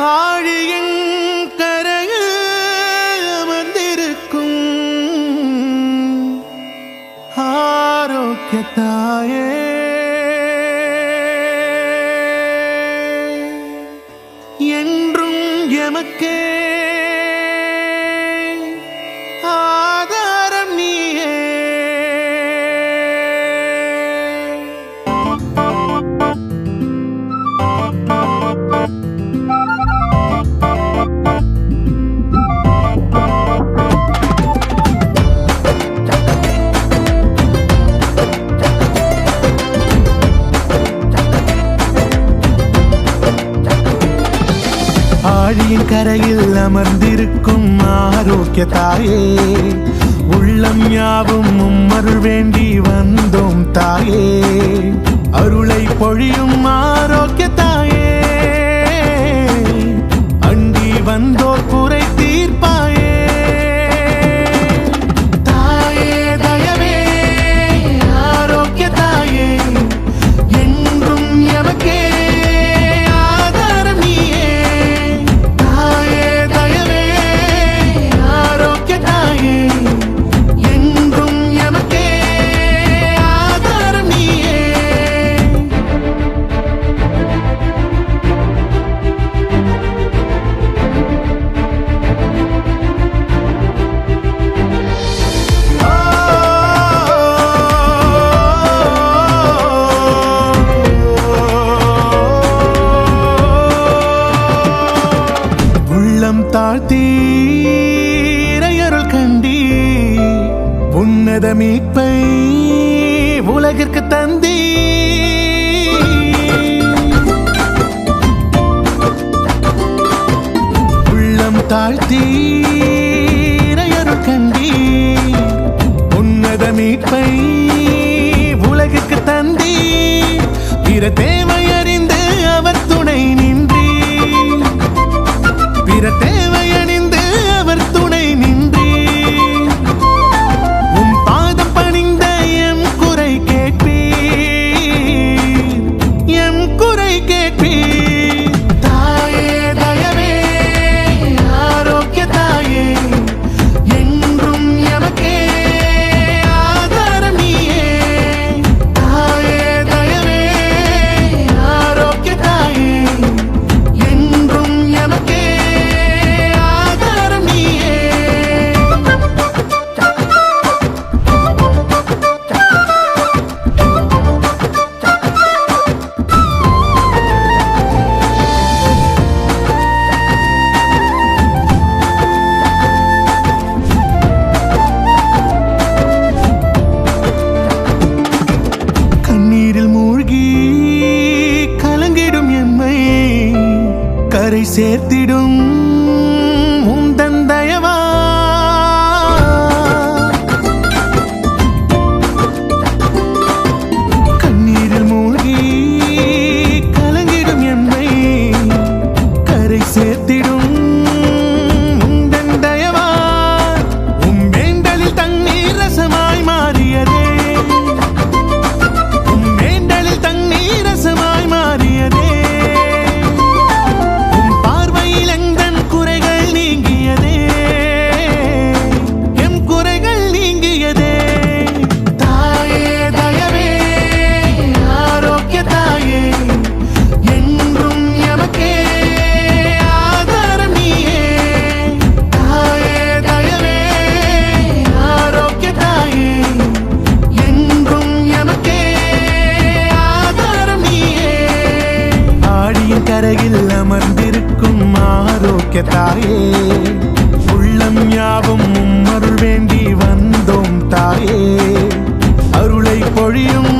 ஆழியின் கரைய அமர்ந்திருக்கும் ஆரோக்கியத்தாயே. கரையில் அமர்ந்திருக்கும் ஆரோக்கிய தாயே உள்ளம் யாவும் உம்மருள் வேண்டி வந்தோம் தாயே. அருளை பொழியும் ஆரோக்கிய உள்ளம் தாழ்த்தி இறையருள் கண்டி உன்னத மீட்பை உலகிற்கு தந்தீர். வீரத்தே அவரை சேர்த்திடும். கரையில் அமர்ந்திருக்கும் ஆரோக்கிய தாயே உள்ளம் யாவும் உம்மருள் வேண்டி வந்தோம் தாயே. அருளை பொழியும்